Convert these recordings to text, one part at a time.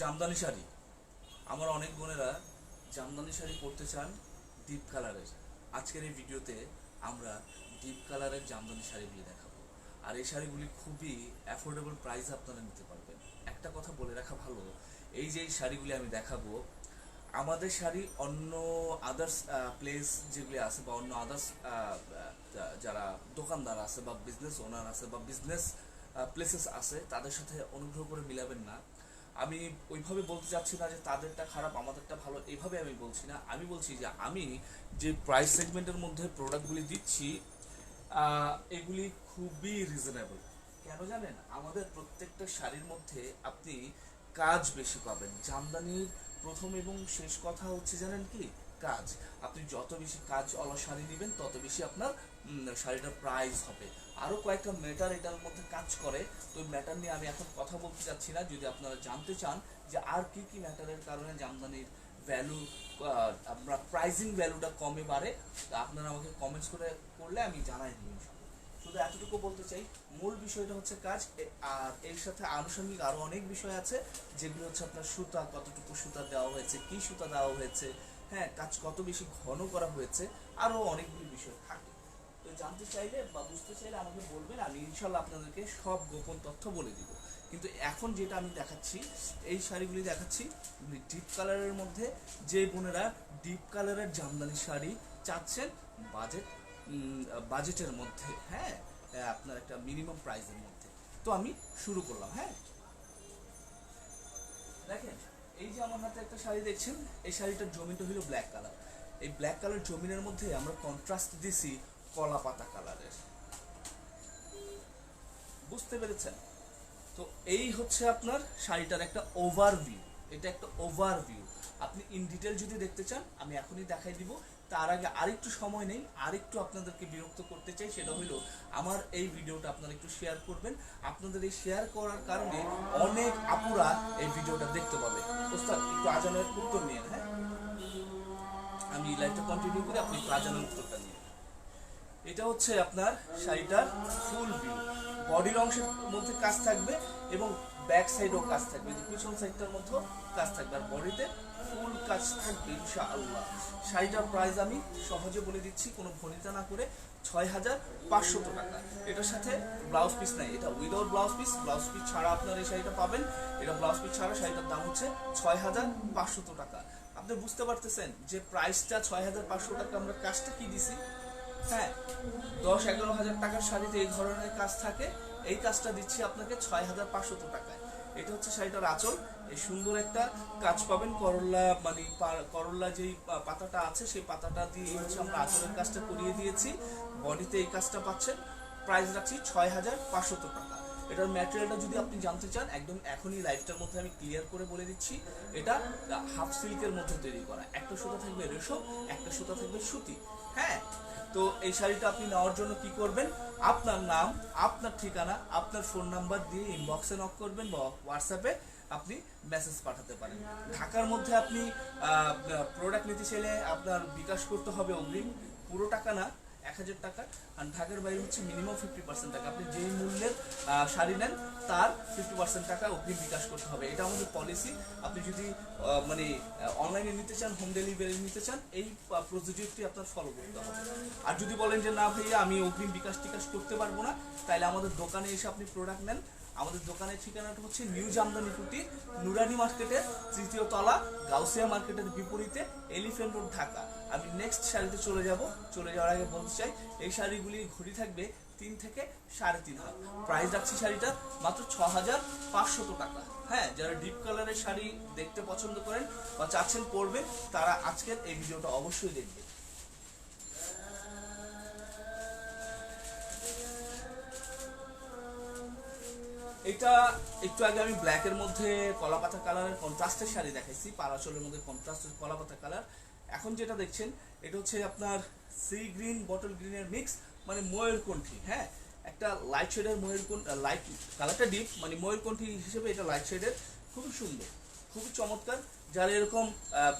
জামদানি শাড়ি। আমার অনেক বোনেরা জামদানি শাড়ি পরতে চান ডিপ কালারের আজকের এই ভিডিওতে আমরা ডিপ কালারের জামদানি শাড়িগুলি দেখাবো। আর এই শাড়িগুলি খুবই অ্যাফোর্ডেবল প্রাইস আপনারা নিতে পারবেন। একটা কথা বলে রাখা ভালো, এই যে শাড়িগুলি আমি দেখাবো, আমাদের শাড়ি অন্য আদার্স প্লেস যেগুলি আছে বা অন্য আদার্স যারা দোকানদার আছে বা বিজনেস ওনার আছে বা বিজনেস প্লেসেস আছে, তাদের সাথে অনুগ্রহ করে মিলাবেন না। আমি ওইভাবে বলতে চাচ্ছি না যে তাদেরটা খারাপ, আমাদেরটা ভালো, এইভাবে আমি বলছি না। আমি বলছি যে আমি যে প্রাইস সেগমেন্টের মধ্যে প্রোডাক্টগুলি দিচ্ছি এগুলি খুবই রিজনেবল কেন জানেন? আমাদের প্রত্যেকটা শাড়ির মধ্যে আপনি কাজ বেশি পাবেন। জামদানির প্রথম এবং শেষ কথা হচ্ছে জানেন কি? কাজ। আপনি যত বেশি কাজ অলা শাড়ি নেবেন, তত বেশি আপনার শাড়িটার প্রাইস হবে। আরও কয়েকটা ম্যাটার এটার মধ্যে কাজ করে। তো ম্যাটার নিয়ে আমি এখন কথা বলতে চাচ্ছি না। যদি আপনারা জানতে চান যে আর কি কি ম্যাটারের কারণে জামদানির ভ্যালু আমরা প্রাইজিং ভ্যালুটা কমে বাড়ে, তা আপনারা আমাকে কমেন্টস করে, করলে আমি জানাই ইনশাআল্লাহ। শুধু এতটুকু বলতে চাই, মূল বিষয়টা হচ্ছে কাজ আর এর সাথে আনুষঙ্গিক আরও অনেক বিষয় আছে, যেগুলো হচ্ছে আপনার সুতা, কতটুকু সুতা দেওয়া হয়েছে, কি সুতা দেওয়া হয়েছে হ্যাঁ কাজ কত বেশি ঘন করা হয়েছে, আরও অনেকগুলি বিষয় থাকে। জানতে চাইলে বা বুঝতে চাইলে আমাকে বলবেন, আমি ইনশাল্লাহ আপনাদেরকে সব গোপন তথ্য বলে দিব। কিন্তু এখন যেটা আমি দেখাচ্ছি, এই শাড়িগুলি দেখাচ্ছি ডিপ কালারের মধ্যে যে বোনেরা ডিপ কালারের জামদানি শাড়ি চাচ্ছেন বাজেট বাজেটের মধ্যে হ্যাঁ? আপনার একটা মিনিমাম প্রাইসের মধ্যে। তো আমি শুরু করলাম হ্যাঁ? দেখেন, এই যে আমার হাতে একটা শাড়ি দেখছেন, এই শাড়িটার জমিনটা হলো ব্ল্যাক কালার এই ব্ল্যাক কালার জমিনের মধ্যে আমরা কন্ট্রাস্ট দিছি কলা পাতা কালারের বুঝতে পেরেছেন? তো এই হচ্ছে আপনার শাড়িটার একটা ওভারভিউ এটা একটা ওভারভিউ আপনি ইন ডিটেল যদি দেখতে চান, আমি এখনই দেখাই দিব। তার আগে আরেকটু সময় নেই আরেকটু আপনাদেরকে বিরক্ত করতে চাই, সেটা হলো আমার এই ভিডিওটা আপনারা একটু শেয়ার করবেন। আপনাদের এই শেয়ার করার কারণে অনেক আপুরা এই ভিডিওটা দেখতে পাবে। ওস্তাদ, একটু আজানের উত্তর নিয়ে হ্যাঁ? আমি লাইভটা কন্টিনিউ করে, আপনি একটু আজানের উত্তরটা এটা হচ্ছে আপনার শাড়িটার ফুল ভিউ বডির অংশের মধ্যে কাজ থাকবে এবং ব্যাক সাইডেও কাজ থাকবে। যে পিছন সাইডটার মধ্যেও কাজ থাকবে। আর বডিতে ফুল কাজ থাকবে ইনশাআল্লাহ। শাড়িটার প্রাইস আমি সহজে বলে দিচ্ছি, কোনো ভনিতা না করে ছয় হাজার পাঁচশত টাকা। এটার সাথে ব্লাউজ পিস নাই। এটা without blouse piece blouse piece ছাড়া আপনার এই শাড়িটা পাবেন। এটা ব্লাউজ পিস ছাড়া শাড়িটার দাম হচ্ছে ছয় হাজার পাঁচশত টাকা। আপনি বুঝতে পারতেছেন যে প্রাইসটা ছয় হাজার পাঁচশো টাকা আমরা কাজটা কি দিছি? হ্যাঁ দশ এগারো হাজার টাকার শাড়িতে এই ধরনের কাজ থাকে। এই কাজটা দিচ্ছি আপনাকে ছয় হাজার পাঁচশত টাকায়। এটা হচ্ছে শাড়িটার আঁচল। এই সুন্দর একটা কাজ পাবেন করল্লা মানে করল্লা যেই পাতাটা আছে, সেই পাতাটা দিয়ে হচ্ছে আমরা আঁচলের কাজটা করিয়ে দিয়েছি। বডিতে এই কাজটা পাচ্ছেন। প্রাইস রাখছি ছয় হাজার পাঁচশত টাকা। এটার ম্যাটেরিয়ালটা যদি আপনি জানতে চান, একদম এখনই লাইভটার মধ্যে আমি ক্লিয়ার করে বলে দিচ্ছি। এটা হাফ সিল্কের মধ্যে তৈরি করা। একটা সুতা থাকবে রেশম, একটা সুতা থাকবে সুতি। হ্যাঁ তো এই শাড়িটা আপনি নেওয়ার জন্য কি করবেন? আপনার নাম, আপনার ঠিকানা, আপনার ফোন নাম্বার দিয়ে ইনবক্সে নক করবেন বা হোয়াটসঅ্যাপে আপনি মেসেজ পাঠাতে পারেন। ঢাকার মধ্যে আপনি প্রোডাক্ট নিতে চাইলে আপনার বিকাশ করতে হবে অগ্রিম। পুরো টাকা না এক হাজার টাকা আর ঢাকার বাইরে হচ্ছে মিনিমাম ফিফটি পার্সেন্ট টাকা। আপনি যেই মূল্যের শাড়ি নেন, তার ফিফটি পার্সেন্ট টাকা অগ্রিম বিকাশ করতে হবে। এটা আমাদের পলিসি আপনি যদি মানে অনলাইনে নিতে চান হোম ডেলিভারি নিতে চান, এই প্রসিডিউরটি আপনার ফলো করতে হবে। আর যদি বলেন যে, না ভাইয়া, আমি অগ্রিম বিকাশ টিকাশ করতে পারব না তাহলে আমাদের দোকানে এসে আপনি প্রোডাক্ট নেন। আমাদের দোকানের ঠিকানাটা হচ্ছে নিউ জামদানি কুটি, নুরানি মার্কেটের তৃতীয় তলা, গাউসিয়া মার্কেটের বিপরীতে এলিফ্যান্ট রোড ঢাকা। আমি নেক্সট শাড়িতে চলে যাব। চলে যাওয়ার আগে বলতে চাই, এই শাড়িগুলির ঘড়ি থাকবে তিন থেকে সাড়ে তিন হাত। প্রাইস রাখছি শাড়িটা মাত্র ছ হাজার পাঁচশত টাকা। হ্যাঁ যারা ডিপ কালারের শাড়ি দেখতে পছন্দ করেন বা চাচ্ছেন পরবেন তারা আজকের এই ভিডিওটা অবশ্যই দেখবে। এটা একটু আগে আমি ব্ল্যাকের মধ্যে কলাপাতা কালারের কন্ট্রাস্টের শাড়ি দেখাইছি পারাচলের মধ্যে কন্ট্রাস্টের কলাপাতা কালার এখন যেটা দেখছেন, এটা হচ্ছে আপনার সি গ্রিন বটল গ্রিনের মিক্স মানে ময়ূরকণ্ঠী হ্যাঁ? একটা লাইট শেডের ময়ূরকণ্ঠ লাইট কালারটা ডিপ মানে ময়ূরকণ্ঠী হিসেবে এটা লাইট শেডের খুবই সুন্দর খুবই চমৎকার। যারা এরকম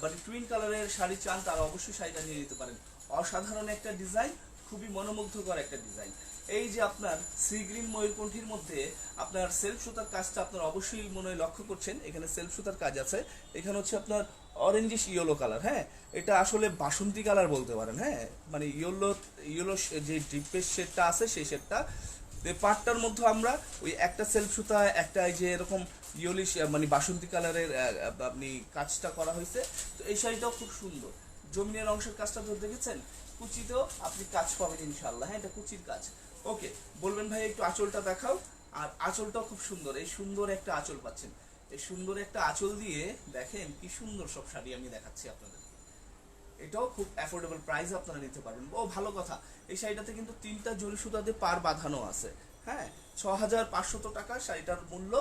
মানে টুইন কালারের শাড়ি চান, তারা অবশ্যই শাড়িটা নিয়ে নিতে পারেন। অসাধারণ একটা ডিজাইন খুবই মনোমুগ্ধকর একটা ডিজাইন এই যে আপনার সি গ্রিন ময়ূরকণ্ঠীর মধ্যে আপনার সেলফ সুতার কাজটা আপনার অবশ্যই মনে লক্ষ্য করছেন, এখানে সেলফ সুতার কাজ আছে। এখানে হচ্ছে আপনার অরেঞ্জিশ ইয়েলো কালার হ্যাঁ? এটা আসলে বাসন্তী কালার বলতে পারেন হ্যাঁ? মানে ইয়েলো ইয়েলো যে ডিপের শেডটা আছে সেই শেডটা পাটটার মধ্যে আমরা ওই একটা সেলফ সুতা, একটা যে এরকম ইয়েলিশ মানে বাসন্তী কালারের আপনি কাজটা করা হয়েছে। তো এই শাড়িটাও খুব সুন্দর। জমিনের অংশের কাজটা ধরে দেখেছেন? কুচিতেও আপনি কাজ পাবেন ইনশাল্লাহ হ্যাঁ? এটা কুচির কাজ। ওকে, বলবেন ভাই, একটু আঁচলটা দেখাও। আর আঁচলটাও খুব সুন্দর, এই সুন্দর একটা আঁচল পাচ্ছেন। এই সুন্দর একটা আঁচল দিয়ে দেখেন কি সুন্দর সব শাড়ি আমি দেখাচ্ছি আপনাদের এটাও খুব অ্যাফোর্ডেবল প্রাইস আপনারা নিতে পারবেন। ও, ভালো কথা। এই শাড়িটাতে কিন্তু তিনটা জরি সুতাতে পার বাঁধানো আছে। হ্যাঁ ছ হাজার পাঁচশত টাকা শাড়িটার মূল্য,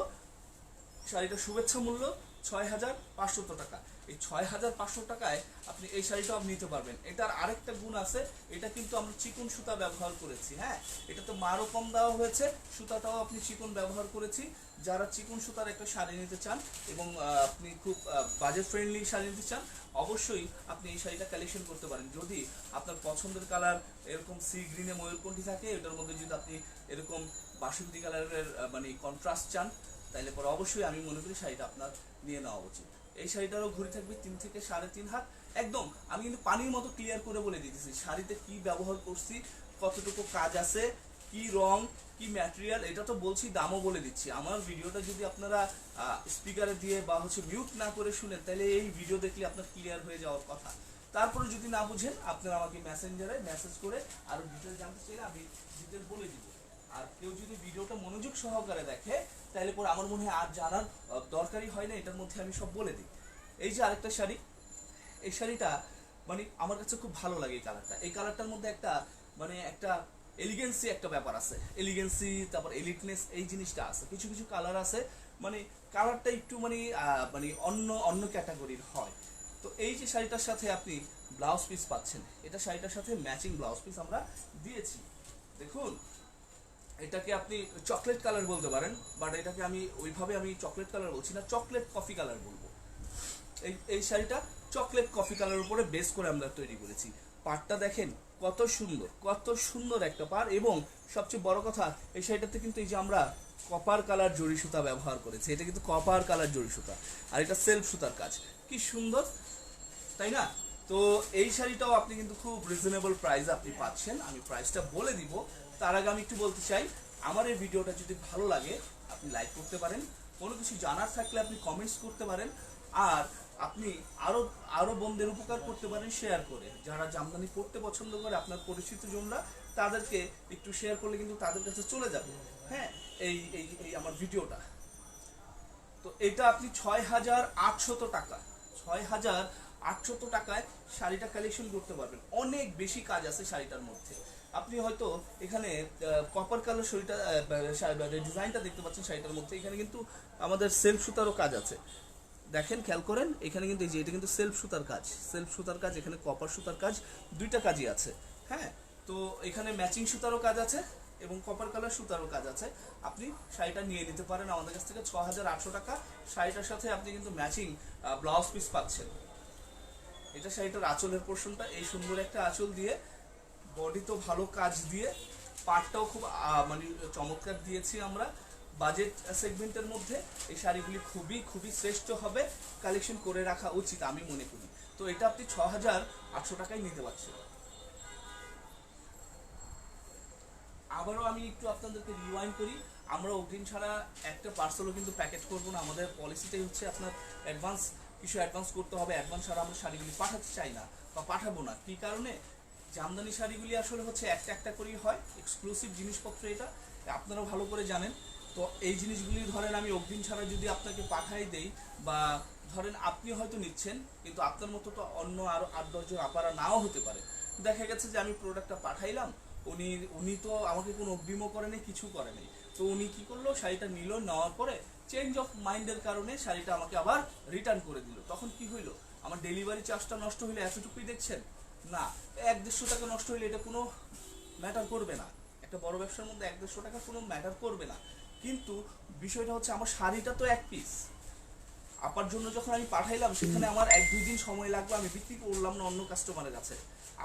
শাড়িটার শুভেচ্ছা মূল্য ছয় হাজার পাঁচশত টাকা। এই ছয় হাজার পাঁচশো টাকায় আপনি এই শাড়িটাও নিতে পারবেন। এটার আরেকটা গুণ আছে, এটা কিন্তু আমরা চিকন সুতা ব্যবহার করেছি। হ্যাঁ এটা তো মারও কম দেওয়া হয়েছে, সুতাটাও আপনি চিকন ব্যবহার করেছি। যারা চিকন সুতার একটা শাড়ি নিতে চান এবং আপনি খুব বাজেট ফ্রেন্ডলি শাড়ি নিতে চান, অবশ্যই আপনি এই শাড়িটা কালেকশন করতে পারেন। যদি আপনার পছন্দের কালার এরকম সি গ্রিনে ময়ূরকণ্ঠী থাকে, এটার মধ্যে যদি আপনি এরকম বাসন্তী কালারের মানে কন্ট্রাস্ট চান তাহলে পরে অবশ্যই আমি মনে করি শাড়িটা আপনার নিয়ে নেওয়া উচিত। এই শাড়িটারও ঘুরে থাকবে তিন থেকে সাড়ে তিন হাত। একদম, আমি কিন্তু পানির মতো ক্লিয়ার করে বলে দিতেছি, শাড়িতে কি ব্যবহার করছি, কতটুকু কাজ আছে, কি রং কি ম্যাটেরিয়াল এটা তো বলছি, দামও বলে দিচ্ছি। আমার ভিডিওটা যদি আপনারা স্পিকারে দিয়ে বা হচ্ছে মিউট না করে শুনেন, তাহলে এই ভিডিও দেখলে আপনার ক্লিয়ার হয়ে যাওয়ার কথা। তারপরে যদি না বুঝেন, আপনারা আমাকে মেসেঞ্জারে মেসেজ করে আরও ডিটেল জানতে চাইলে আমি ডিটেল বলে দিব। আর কেউ যদি ভিডিওটা মনোযোগ সহকারে দেখে, তাহলে পরে আমার মনে হয় আর জানার দরকারই হয় না, এটার মধ্যে আমি সব বলে দিই। এই যে আরেকটা শাড়ি, এই শাড়িটা মানে আমার কাছে খুব ভালো লাগে এই কালারটা এই কালারটার মধ্যে একটা মানে একটা এলিগেন্সি একটা ব্যাপার আছে। এলিগেন্সি তারপর এলিটনেস এই জিনিসটা আছে। কিছু কিছু কালার আছে মানে কালারটা একটু মানে মানে অন্য অন্য ক্যাটাগরির হয়। তো এই যে শাড়িটার সাথে আপনি ব্লাউজ পিস পাচ্ছেন, এটা শাড়িটার সাথে ম্যাচিং ব্লাউজ পিস আমরা দিয়েছি। দেখুন, এটাকে আপনি চকলেট কালার বলতে পারেন বাট এটাকে আমি ওইভাবে আমি চকলেট কালার বলছি না চকলেট কফি কালার বলব। এই এই শাড়িটা চকলেট কফি কালার উপরে বেস করে আমরা তৈরি করেছি। পাটটা দেখেন কত সুন্দর কত সুন্দর একটা পার। এবং সবচেয়ে বড় কথা, এই শাড়িটাতে কিন্তু এই যে আমরা কপার কালার জড়ি সুতা ব্যবহার করেছি, এটা কিন্তু কপার কালার জড়ি সুতা, আর এটা সেলফ সুতার কাজ। কি সুন্দর, তাই না? তো এই শাড়িটাও আপনি কিন্তু খুব রিজনেবল প্রাইস আপনি পাচ্ছেন, আমি প্রাইসটা বলে দিব। তার আগে আমি একটু বলতে চাই, আমার এই ভিডিওটা যদি ভালো লাগে, আপনি লাইক করতে পারেন। কোনো কিছু জানার থাকলে আপনি কমেন্টস করতে পারেন। আর আপনি আরও আরও বন্ধুদের উপকার করতে পারেন শেয়ার করে। যারা জামদানি পড়তে পছন্দ করে, আপনার পরিচিত জনরা, তাদেরকে একটু শেয়ার করলে কিন্তু তাদের কাছে চলে যাবে। হ্যাঁ এই এই এই আমার ভিডিওটা। তো এটা আপনি ছয় হাজার আটশত টাকা, ছয় হাজার আটশত টাকায় শাড়িটা কালেকশন করতে পারবেন। অনেক বেশি কাজ আছে শাড়িটার মধ্যে। আপনি হয়তো এখানে কপার কালার শাড়িটা ডিজাইনটা দেখতে পাচ্ছেন শাড়িটার মধ্যে। এখানে কিন্তু আমাদের সেলফ সুতারও কাজ আছে। দেখেন, খেয়াল করেন, এখানে কিন্তু এই যে, এটা কিন্তু সেলফ সুতার কাজ। সেলফ সুতার কাজ, এখানে কপার সুতার কাজ, দুইটা কাজই আছে। হ্যাঁ? তো এখানে ম্যাচিং সুতারও কাজ আছে এবং কপার কালার সুতারও কাজ আছে। আপনি শাড়িটা নিয়ে নিতে পারেন। আমাদের কাছ থেকে ছ হাজার আটশো টাকা শাড়িটার সাথে আপনি কিন্তু ম্যাচিং ব্লাউজ পিস পাচ্ছেন। এটা শাড়িটার আঁচলের পোর্শনটা এই সুন্দর একটা আঁচল দিয়ে বডি তো ভালো কাজ দিয়ে পাটটাও খুব মানে চমৎকার দিয়েছি আমরা। বাজেট সেগমেন্টের মধ্যে এই শাড়িগুলি খুবই খুবই শ্রেষ্ঠ হবে কালেকশন করে রাখা উচিত আমি মনে করি। তো এটা আপনি ছ হাজার আটশো টাকায় নিতে পারছেন। আবারও আমি একটু আপনাদেরকে রিওয়াইন্ড করি। আমরা অগ্রিম ছাড়া একটা পার্সেলও কিন্তু প্যাকেট করব না। আমাদের পলিসিটাই হচ্ছে আপনার অ্যাডভান্স কিছু অ্যাডভান্স করতে হবে। অ্যাডভান্স ছাড়া আমরা শাড়িগুলি পাঠাতে চাই না বা পাঠাবো না। কী কারণে? জামদানি শাড়িগুলি আসলে হচ্ছে একটা একটা করেই হয়। এক্সক্লুসিভ জিনিসপত্র এটা। আপনারাও ভালো করে জানেন। তো এই জিনিসগুলি ধরেন আমি অগ্রিম ছাড়া যদি আপনাকে পাঠাই দেই, বা ধরেন আপনি হয়তো নিচ্ছেন, কিন্তু আপনার মতো তো অন্য আরও আট দশজন আপারা নাও হতে পারে। দেখা গেছে যে আমি প্রোডাক্টটা পাঠাইলাম, উনি উনি তো আমাকে কোনো অগ্রিমও করেনি কিছু করেনি তো উনি কি করল, শাড়িটা নিল, নেওয়ার পরে চেঞ্জ অফ মাইন্ডের কারণে শাড়িটা আমাকে আবার রিটার্ন করে দিল। তখন কি হইল? আমার ডেলিভারি চার্জটা নষ্ট হইলে এতটুকুই দেখছেন? না, এক দেড়শো টাকা নষ্ট হইলে এটা কোনো ম্যাটার করবে না। একটা বড় ব্যবসার মধ্যে এক দেড়শো টাকা কোনো ম্যাটার করবে না। কিন্তু বিষয়টা হচ্ছে আমার শাড়িটা তো এক পিস আপার জন্য যখন আমি পাঠাইলাম, সেখানে আমার এক দুই দিন সময় লাগল আমি বিক্রি করলাম না অন্য কাস্টমারের কাছে।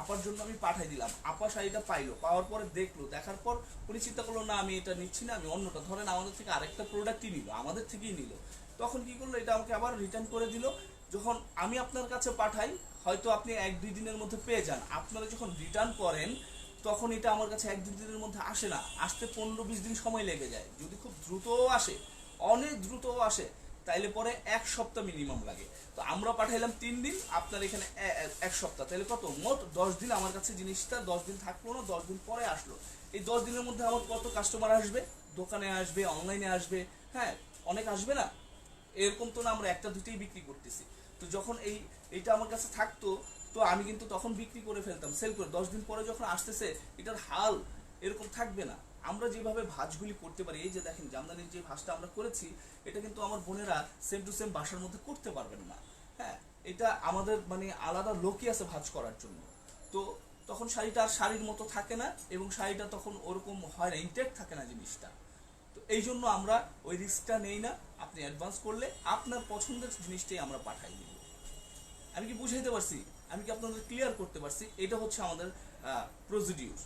আপার জন্য আমি পাঠাই দিলাম। আপা শাড়িটা পাইলো, পাওয়ার পরে দেখল, দেখার পর উনি চিন্তা করল, না, আমি এটা নিচ্ছি না, আমি অন্যটা। ধরেন আমাদের থেকে আরেকটা প্রোডাক্টই নিল, আমাদের থেকেই নিল। তখন কি করল, এটা আমাকে আবার রিটার্ন করে দিল। যখন আমি আপনার কাছে পাঠাই, হয়তো আপনি এক দুই দিনের মধ্যে পেয়ে যান। আপনারা যখন রিটার্ন করেন তখন এটা আমার কাছে এক দুই দিনের মধ্যে আসে না। আসতে পনেরো বিশ দিন সময় লেগে যায়। যদি খুব দ্রুতও আসে, অনেক দ্রুতও আসে, তাইলে পরে এক সপ্তাহ মিনিমাম লাগে। তো আমরা পাঠাইলাম তিন দিন, আপনার এখানে এক সপ্তাহ। তাহলে কত? মোট দশ দিন আমার কাছে জিনিসটা, দশ দিন থাকল না, দশ দিন পরে আসলো। এই দশ দিনের মধ্যে আমার কত কাস্টমার আসবে? দোকানে আসবে অনলাইনে আসবে হ্যাঁ অনেক আসবে না? এরকম তো না আমরা একটা দুইটাই বিক্রি করতেছি। তো যখন এই, এইটা আমার কাছে থাকতো তো আমি কিন্তু তখন বিক্রি করে ফেলতাম সেল করে। দশ দিন পরে যখন আসতেছে, এটার হাল এরকম থাকবে না। আমরা যেভাবে ভাঁজগুলি করতে পারি, এই যে দেখেন জামদানির যে ভাঁজটা আমরা করেছি, এটা কিন্তু আমার বোনেরা সেম টু সেম বাসার মধ্যে করতে পারবেন না। হ্যাঁ এটা আমাদের মানে আলাদা লোকই আছে ভাঁজ করার জন্য। তো তখন শাড়িটা আর শাড়ির মতো থাকে না এবং শাড়িটা তখন ওরকম হয় না ইনটেক্ট থাকে না জিনিসটা। তো এই জন্য আমরা ওই রিস্কটা নেই না, আপনি অ্যাডভান্স করলে আপনার পছন্দের জিনিসটাই আমরা পাঠাই দিব। আমি কি বুঝাইতে পারছি? আমি কি আপনাদের ক্লিয়ার করতে পারছি? এটা হচ্ছে আমাদের প্রসিডিউর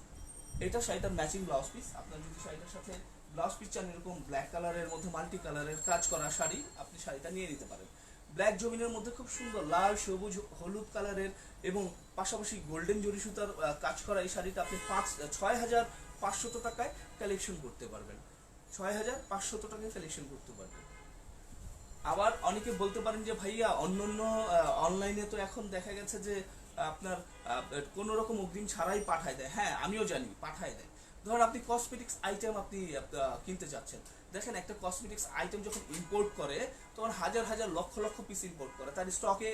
এটা শাড়িটার ম্যাচিং ব্লাউজ পিস আপনার যদি শাড়িটার সাথে ব্লাউজ পিস চান, এরকম ব্ল্যাক কালারের মধ্যে মাল্টি কালারের কাজ করা শাড়ি, আপনি শাড়িটা নিয়ে নিতে পারেন। ব্ল্যাক জমিনের মধ্যে খুব সুন্দর লাল, সবুজ, হলুদ কালারের এবং পাশাপাশি গোল্ডেন জরি সুতার কাজ করা এই শাড়িটা আপনি পাঁচ ছয় হাজার পাঁচশত টাকায় কালেকশন করতে পারবেন। ছয় হাজার পাঁচশত টাকায় কালেকশন করতে পারবেন। আবার অনেকে বলতে পারেন যে, ভাইয়া, অন্য অন্য অনলাইনে তো এখন দেখা গেছে যে, আপনার কোন রকম অগ্রিম ছাড়াই পাঠায় দেয়। হ্যাঁ আমিও জানি, পাঠায় দেয়। ধরুন আপনি কসমেটিক্স আইটেম আপনি কিনতে যাচ্ছেন। দেখেন, একটা কসমেটিক্স আইটেম যখন ইম্পোর্ট করে, তখন হাজার হাজার, লক্ষ লক্ষ পিস ইম্পোর্ট করে। তার স্টকে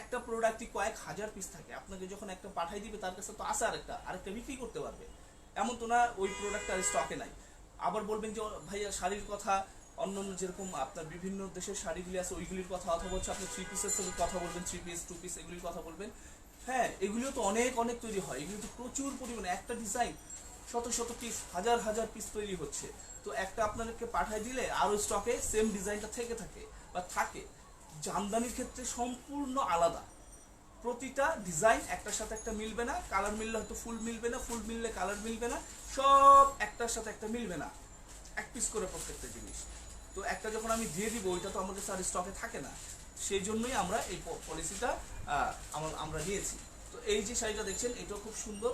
একটা প্রোডাক্টই কয়েক হাজার পিস থাকে। আপনাকে যখন একটা পাঠাই দিবে, তার কাছে তো আছে আরেকটা আরেকটা বিক্রি করতে পারবে। এমন তো না, ওই প্রোডাক্ট আর স্টকে নাই। আবার বলবেন যে, ভাইয়া, শাড়ির কথা অন্যান্য যেরকম আপনার বিভিন্ন দেশের শাড়িগুলি আছে, ওইগুলির কথা, অথবা হচ্ছে আপনি থ্রি পিসের সাথে কথা বলবেন থ্রি পিস টু পিস এগুলির কথা বলবেন। হ্যাঁ এগুলিও তো অনেক অনেক তৈরি হয়। এগুলি তো প্রচুর পরিমাণে, একটা ডিজাইন শত শত পিস হাজার হাজার পিস তৈরি হচ্ছে। তো একটা আপনাদেরকে পাঠাই দিলে আরও স্টকে সেম ডিজাইনটা থেকে থাকে বা থাকে। জামদানির ক্ষেত্রে সম্পূর্ণ আলাদা। প্রতিটা ডিজাইন একটার সাথে একটা মিলবে না। কালার মিললে হয়তো ফুল মিলবে না ফুল মিললে কালার মিলবে না। সব একটার সাথে একটা মিলবে না। এক পিস করে প্রত্যেকটা জিনিস। তো একটা যখন আমি দিয়ে দিব, ওইটা তো আমাদের আর স্টকে থাকে না। সেই জন্যই আমরা এই পলিসিটা আমরা নিয়েছি। তো এই যে শাড়িটা দেখছেন, এটাও খুব সুন্দর।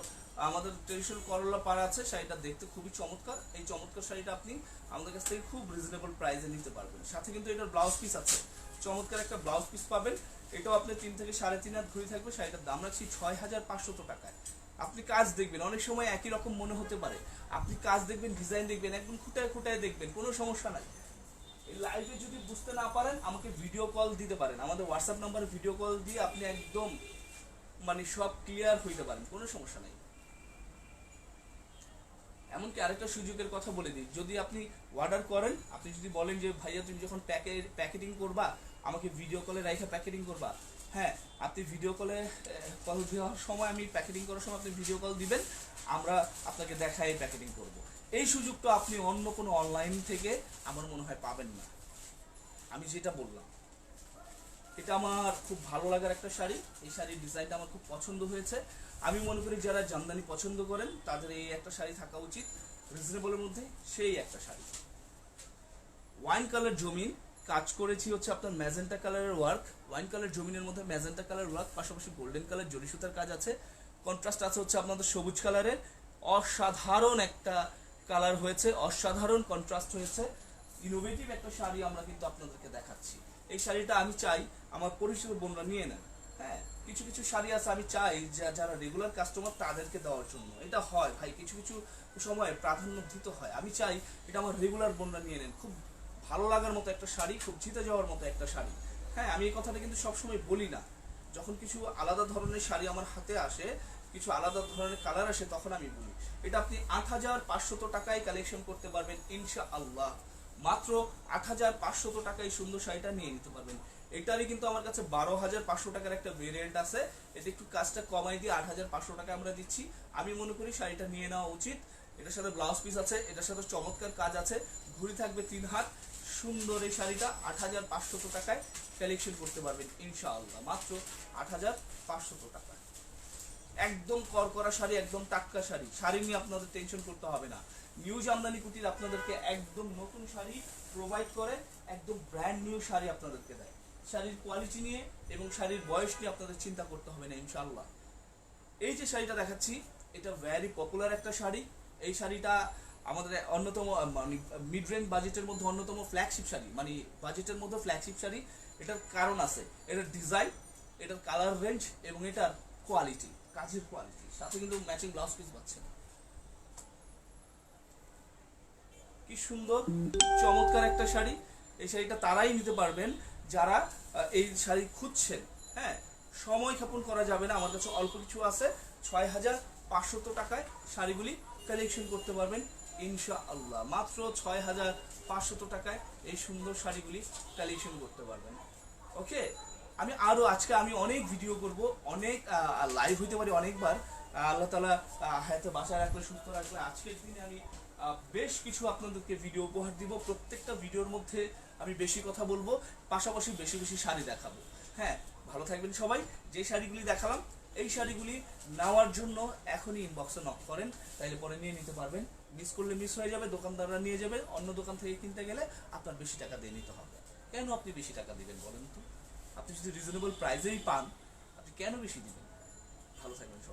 আমাদের ট্রেডিশনাল করলা পাড়া আছে, শাড়িটা দেখতে খুবই চমৎকার। এই চমৎকার শাড়িটা আপনি আমাদের কাছ থেকে খুব রিজনেবল প্রাইসে নিতে পারবেন। সাথে কিন্তু এটার ব্লাউজ পিস আছে। চমৎকার একটা ব্লাউজ পিস পাবেন। এটাও আপনি তিন থেকে সাড়ে তিন হাত ঘুরে থাকবে। শাড়িটার দাম রাখছি ছয় হাজার পাঁচশত টাকায়। আপনি কাজ দেখবেন, অনেক সময় একই রকম মনে হতে পারে। আপনি কাজ দেখবেন ডিজাইন দেখবেন, একদম খুঁটায় খুঁটায় দেখবেন, কোনো সমস্যা নাই। এই লাইভে যদি বুঝতে না পারেন, আমাকে ভিডিও কল দিতে পারেন। আমাদের হোয়াটসঅ্যাপ নাম্বারে ভিডিও কল দিয়ে আপনি একদম মানে সব ক্লিয়ার হইতে পারেন। কোনো সমস্যা নাই। এমনকি আরেকটা সুযোগের কথা বলে দিই। যদি আপনি অর্ডার করেন, আপনি যদি বলেন যে, ভাইয়া, তুমি যখন প্যাকে প্যাকেটিং করবা, আমাকে ভিডিও কলে রাইখা প্যাকেটিং করবা। হ্যাঁ আপনি ভিডিও কলে কল দেওয়ার সময়, আমি প্যাকেটিং করার সময় আপনি ভিডিও কল দিবেন। আমরা আপনাকে দেখাই প্যাকেটিং করব। এই সুযোগটা আপনি অন্য কোনো অনলাইন থেকে আমার মনে হয় পাবেন না। আমি যেটা বললাম, এটা আমার খুব ভালো লাগার একটা শাড়ি। এই শাড়ির ডিজাইনটা আমার খুব পছন্দ হয়েছে। আমি মনে করি যারা জামদানি পছন্দ করেন, তাদের এই একটা শাড়ি থাকা উচিত। রিজনেবলের মধ্যে সেই একটা শাড়ি। ওয়াইন কালার জমিন, কাজ করেছি হচ্ছে আপনার ম্যাজেন্টা কালারের ওয়ার্ক ওয়াইন কালার জমিনের মধ্যে ম্যাজেন্টা কালার ওয়ার্ক পাশাপাশি গোল্ডেন কালার জরি সুতার কাজ আছে। কন্ট্রাস্ট আছে হচ্ছে আপনাদের সবুজ কালারের অসাধারণ একটা কালার হয়েছে, অসাধারণ কন্ট্রাস্ট হয়েছে। ইনোভেটিভ একটা শাড়ি আমরা কিন্তু আপনাদেরকে দেখাচ্ছি। এই শাড়িটা আমি চাই আমার পরিচিত বোনরা নিয়ে নেন। হ্যাঁ কিছু কিছু শাড়ি আছে আমি চাই যারা রেগুলার কাস্টমার তাদেরকে দেওয়ার জন্য। এটা হয় ভাই, কিছু কিছু সময় প্রাধান্য দিতে হয়। আমি চাই এটা আমার রেগুলার বোনরা নিয়ে নেন। খুব ভালো লাগার মতো একটা শাড়ি, খুব জিতে যাওয়ার মতো একটা শাড়ি। হ্যাঁ আমি এই কথাটা কিন্তু সবসময় বলি না। যখন কিছু আলাদা ধরনের শাড়ি আমার হাতে আসে কিছু আলাদা ধরনের কালার আসে, তখন আমি বলি। এটা আপনি আট হাজার পাঁচশত টাকায় কালেকশন করতে পারবেন ইনশা আল্লাহ মাত্র আট হাজার পাঁচশত টাকায় সুন্দর শাড়িটা নিয়ে নিতে পারবেন। এটারই কিন্তু আমার কাছে বারো হাজার পাঁচশো টাকার একটা ভেরিয়েন্ট আছে। এতে একটু কাজটা কমাই দিয়ে আট হাজার পাঁচশো টাকা আমরা দিচ্ছি। আমি মনে করি শাড়িটা নিয়ে নেওয়া উচিত। এটার সাথে ব্লাউজ পিস আছে, এটার সাথে চমৎকার কাজ আছে। ঘুরি থাকবে তিন হাত। সুন্দর এই শাড়িটা আট হাজার পাঁচশত টাকায় কালেকশন করতে পারবেন, ইনশাআল্লাহ। মাত্র আট হাজার পাঁচশত টাকা একদম করকরা শাড়ি, একদম টাটকা শাড়ি। শাড়ি নিয়ে আপনাদের টেনশন করতে হবে না। নিউ জামদানি কুটির আপনাদেরকে একদম নতুন শাড়ি প্রোভাইড করে, একদম ব্র্যান্ড নিউ শাড়ি আপনাদেরকে দেয়। শাড়ির কোয়ালিটি নিয়ে এবং শাড়ির বয়স নিয়ে আপনাদের চিন্তা করতে হবে না ইনশাল্লাহ এই যে শাড়িটা দেখাচ্ছি, এটা ভ্যারি পপুলার একটা শাড়ি। এই শাড়িটা আমাদের অন্যতম মানে মিড রেঞ্জ বাজেটের মধ্যে অন্যতম ফ্ল্যাগশিপ শাড়ি। মানে বাজেটের মধ্যে ফ্ল্যাগশিপ শাড়ি, এটার কারণ আছে। এটার ডিজাইন এটার কালার রেঞ্জ এবং এটার কোয়ালিটি কাজের কোয়ালিটি সাথে কিন্তু ম্যাচিং ব্লাউজ পিস পাচ্ছেন কি সুন্দর, চমৎকার একটা শাড়ি। এই শাড়িটা তারাই নিতে পারবেন যারা এই শাড়ি খুঁজছেন। হ্যাঁ সময় ক্ষেপণ করা যাবে না, আমার কাছে অল্প কিছু আছে। ছয় হাজার পাঁচশত টাকায় শাড়িগুলি কালেকশন করতে পারবেন ইনশা আল্লাহ মাত্র ছয় হাজার পাঁচশত টাকায় এই সুন্দর শাড়িগুলি কালেকশন করতে পারবেন। ওকে আমি আরও আজকে আমি অনেক ভিডিও করব, অনেক লাইভ হইতে পারি অনেকবার। আল্লাহ তালা হায়াতে বাঁচায় রাখলে, সুস্থ রাখলে আজকের দিনে আমি বেশ কিছু আপনাদেরকে ভিডিও উপহার দিব। প্রত্যেকটা ভিডিওর মধ্যে আমি বেশি কথা বলব, পাশাপাশি বেশি বেশি শাড়ি দেখাবো। হ্যাঁ ভালো থাকবেন সবাই। যে শাড়িগুলি দেখালাম, এই শাড়িগুলি নেওয়ার জন্য এখনই ইনবক্সে নক করেন। তাইলে পরে নিয়ে নিতে পারবেন। মিস করলে মিস হয়ে যাবে, দোকানদাররা নিয়ে যাবে। অন্য দোকান থেকে কিনতে গেলে আপনার বেশি টাকা দিয়ে নিতে হবে। কেন আপনি বেশি টাকা দিবেন বলেন তো? আপনি যদি রিজনেবল প্রাইসেই পান আপনি কেন বেশি দিবেন? ভালো থাকবেন।